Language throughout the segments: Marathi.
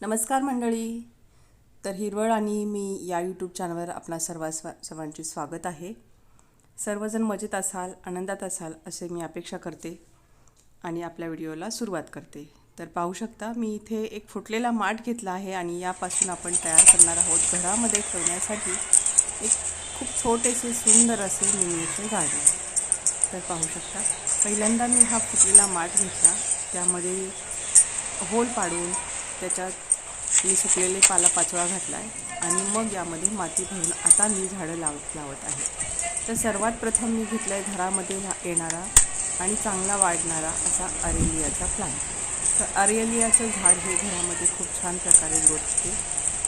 नमस्कार मंडळी. तर हिरवळ आणि मी या यूट्यूब चॅनलवर आपणा सर्वा स्वा सर्वांचे स्वागत आहे. सर्वजण मजेत असाल आनंदात असाल असे मी अपेक्षा करते आणि आपल्या व्हिडिओला सुरुवात करते. तर पाहू शकता मी इथे एक फुटलेला माठ घेतला आहे आणि यापासून आपण तयार करणार आहोत घरामध्ये ठेवण्यासाठी एक खूप छोटेसे सुंदर असे मिनीचे गार्डन तर पाहू शकता पहिल्यांदा मी हा फुटलेला माठ घेतला. त्यामध्ये होल पाडून त्याच्यात मी सुकलेले पालापाचोळा घातला आहे आणि मग यामध्ये माती भरून आता मी झाडं लाव लावत आहे. तर सर्वात प्रथम मी घेतला आहे घरामध्ये येणारा आणि चांगला वाढणारा असा अरेलियाचा प्लांट तर अरेलियाचं झाड हे घरामध्ये खूप छान प्रकारे रोजते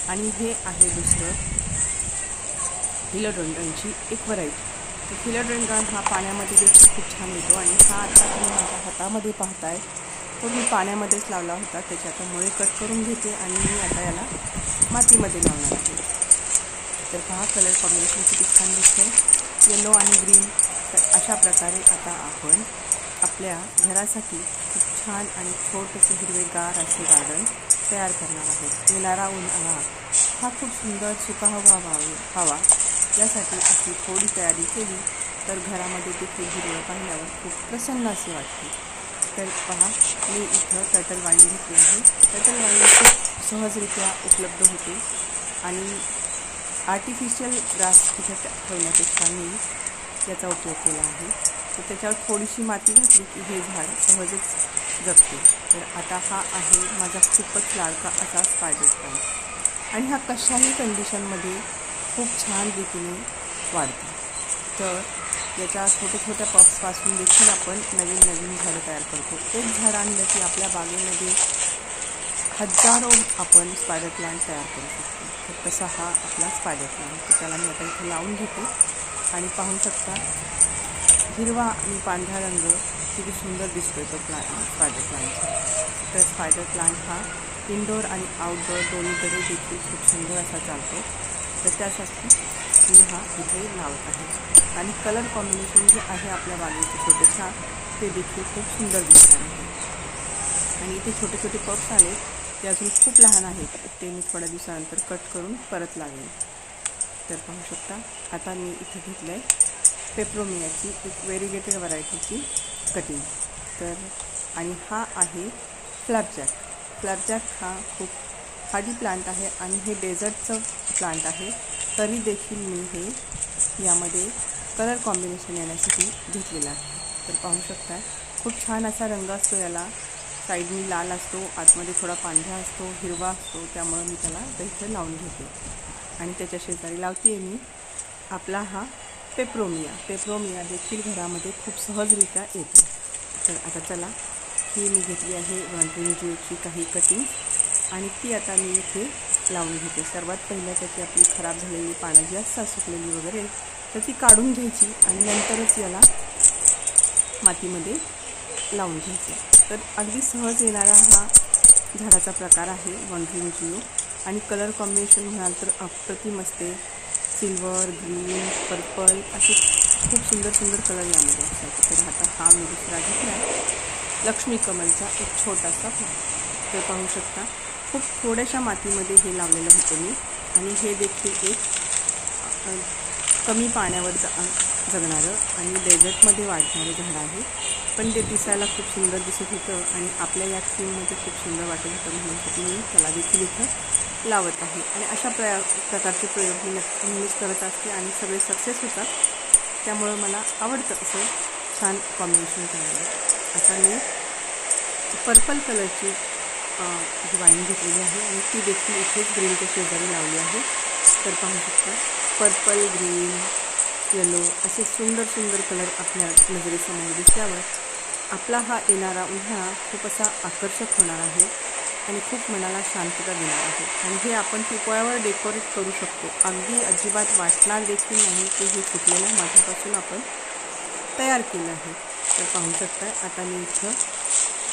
आणि हे आहे दुसरं फिलोडोंड्रनची एक व्हरायटी तर फिलोडोंड्रन हा पाण्यामध्ये देखील खूप छान येतो आणि हा आता तुम्ही माझ्या हातामध्ये पाहताय. तो मी पाण्यामध्येच लावला होता त्याच्यात मुळे कट करून घेते आणि मी आता याला मातीमध्ये लावणार आहे. तर पहा कलर कॉम्बिनेशन किती छान दिसतं येलो आणि ग्रीन तर अशा प्रकारे आता आपण आपल्या घरासाठी खूप छान आणि छोटंसं हिरवेगार असे गार्डन तयार करणार आहोत. येणारा उन्हाळा हा खूप सुंदर सुका हवा व्हावे हवा. यासाठी अशी थोडी तयारी केली तर घरामध्ये देखील हिरवळ पाहिल्यावर खूप प्रसन्न असे वाटते. तर पहा मी इथं टर्टल वाईन घेतली आहे. टर्टल वाईन खूप सहजरित्या उपलब्ध होते. आणि आर्टिफिशियल ग्रास तिथं ठेवण्यापेक्षा मी याचा उपयोग केला आहे. तर त्याच्यावर थोडीशी माती घातली की हे झाड सहजच जगते. तर आता हा आहे माझा खूपच लाडका असा स्पायडर प्लांट आणि हा कशाही कंडिशनमध्ये खूप छान रीतीने वाढतो. तर याच्या छोट्या छोट्या पॉप्सपासून देखील आपण नवीन नवीन झाडं तयार करतो. एक झाड आणलं की आपल्या बागेमध्ये हजारो आपण स्पायडर प्लांट तयार करू शकतो. तर तसा हा आपला स्पायडर प्लांट त्याला मी आता इथे लावून घेते. आणि पाहू शकता हिरवा आणि पांढरा रंग किती सुंदर दिसतोय तो प्ला स्पायडर प्लांटचा तर स्पायडर प्लांट हा इनडोअर आणि आउटडोअर दोन्हीकडे देखील खूप सुंदर असा चालतो. तर त्यासाठी मी हा इथे लावत आहे. आणि कलर कॉम्बिनेशन जे आहे आपल्या बागेचे छोटेसा ते देखील खूप सुंदर दिसणार आहे. आणि इथे छोटे छोटे पप्स आले ते अजून खूप लहान आहेत. ते मी थोड्या दिवसानंतर कट करून परत लागेल तर पाहू शकता आता मी इथे घेतलं आहे पेप्रोमियाची एक वेरिगेटेड व्हरायटीची कटिंग तर आणि हा आहे फ्लॅपजॅक फ्लॅपजॅक हा खूप हार्डी प्लांट आहे आणि हे डेझर्टचं प्लांट आहे. तरी देखील मी हे यामध्ये कलर कॉम्बिनेशन येण्यासाठी घेतलेलं आहे. तर पाहू शकता खूप छान असा रंग असतो याला. साईडनी लाल असतो आतमध्ये थोडा पांढरा असतो हिरवा असतो त्यामुळं मी त्याला आता इथं लावून घेते. आणि त्याच्या शेजारी लावते मी आपला हा पेप्रोमिया. पेप्रोमिया देखील घरामध्ये खूप सहजरित्या येतो. तर आता चला ही मी घेतली आहे वनट्वेंटीची काही कटिंग आणि ती आता मी इथे लावून घेते सर्वात पहिल्या त्याची आपली खराब झालेली पानं जी असतात सुकलेली वगैरे तर ती काढून घ्यायची आणि नंतरच याला मातीमध्ये लावून घ्यायचं. तर अगदी सहज येणारा हा झाडाचा प्रकार आहे वॉन्ड्रिंग जिओ आणि कलर कॉम्बिनेशन म्हणाल तर अप्रतिम असते. सिल्वर ग्रीन पर्पल असे खूप सुंदर सुंदर कलर यामध्ये असतात. तर आता हा मी दुसरा घेतला आहे. लक्ष्मी कमलचा एक छोटासा तर पाहू शकता खूप थोड्याशा मातीमध्ये हे लावलेलं होतं मी. आणि हे देखील एक कमी पाण्यावर जगणारं आणि डेझर्टमध्ये वाढणारं झाड आहे. पण ते दिसायला खूप सुंदर दिसत होतं आणि आपल्या या थीममध्ये खूप सुंदर वाटत होतं म्हणून मी त्याला देखील इथं लावत आहे. आणि अशा प्रया प्रकारचे प्रयोग मी नक्की नेहमीच करत असते आणि सगळे सक्सेस होतात. त्यामुळं मला आवडतं असं छान कॉम्बिनेशन करायला. आता मी पर्पल कलरची वाईन घेतलेली आहे आणि ती देखील इथेच ग्रीनच्या शेजारी लावली आहे. तर पाहू शकता पर्पल ग्रीन येलो असे सुंदर सुंदर कलर आपल्या नजरेसमोर दिसल्यावर आपला हा येणारा उन्हाळा खूप असा आकर्षक होणार आहे आणि खूप मनाला शांतता देणार आहे. आणि हे आपण पिपळ्यावर डेकोरेट करू शकतो. अगदी अजिबात वाटणार देखील नाही की हे फुटलेल्या माझ्यापासून आपण तयार केलं आहे. तर पाहू शकता आता मी इथं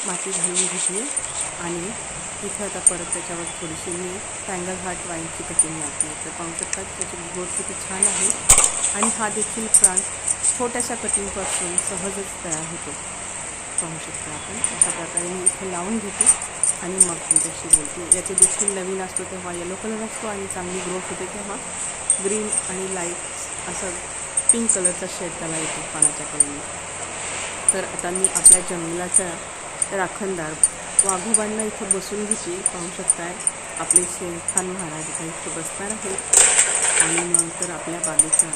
माती घालून घेतली आणि इथं आता परत त्याच्यावर थोडीशी मी टँगल हार्ट वाईनची कटिंग घातली तर पाहू शकतात त्याची गोड किती छान आहे. आणि हा देखील प्लांट छोट्याशा कटिंगपासून सहजच तयार होतो. पाहू शकता आपण. अशा प्रकारे मी इथे लावून घेते आणि मग तुमच्याशी बोलते. याचे देखील नवीन असतो तेव्हा येलो कलर असतो आणि चांगली ग्रोथ होते तेव्हा ग्रीन आणि लाइट असं पिंक कलरचा शेड त्याला येतो पानाच्या कलरने तर आता मी आपल्या जंगलाच्या राखणदार वाघोबांना इथं बसून घेते पाहू शकताय आपले शेरखान महाराज इथं इथं बसणार आहेत. आणि नंतर आपल्या बागेचा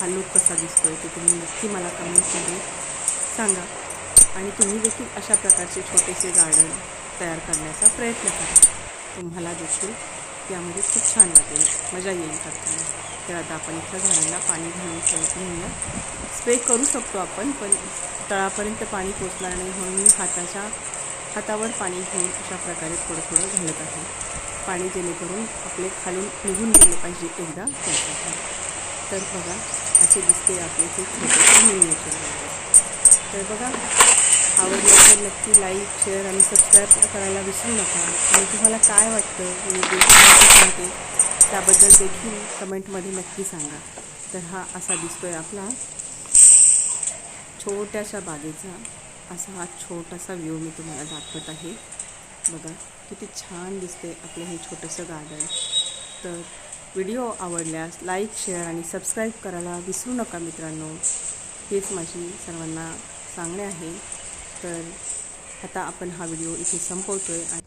हा लुक कसा दिसतोय ते तुम्ही नक्की मला कमेंटमध्ये सांगा. आणि तुम्ही देखील अशा प्रकारचे छोटेसे गार्डन तयार करण्याचा प्रयत्न करा. तुम्हाला देखील यामध्ये खूप छान वाटेल. मजा येईल. करताना तर आता आपण इथं झाडांना पाणी घालून घेऊया. स्प्रे करू शकतो आपण पण तळापर्यंत पाणी पोचणार नाही म्हणून मी हाताच्या हातावर पाणी घेऊन अशा प्रकारे थोडं थोडं घालत आहे. पाणी जेणेकरून आपले खालून निघून गेले पाहिजे एकदा त्यासाठी. तर बघा असे दिसते आपले ते छोटेसे मिनिएचर तर बघा आवडलं तर नक्की लाईक शेअर आणि सबस्क्राईब करायला विसरू नका. आणि तुम्हाला काय वाटतं? मी सांगते. त्याबद्दल देखील कमेंटमध्ये नक्की सांगा. तर हा असा दिसतोय आपला छोट्याशा बागेचा असा हा छोटासा व्ह्यू मी तुम्हाला दाखवत आहे. बघा किती छान दिसते आपलं हे छोटंसं गार्डन तर व्हिडिओ आवडल्यास लाईक शेअर आणि सबस्क्राईब करायला विसरू नका मित्रांनो. हेच माझी सर्वांना सांगणे आहे. तर आता आपण हा व्हिडिओ इथे संपवतो आहे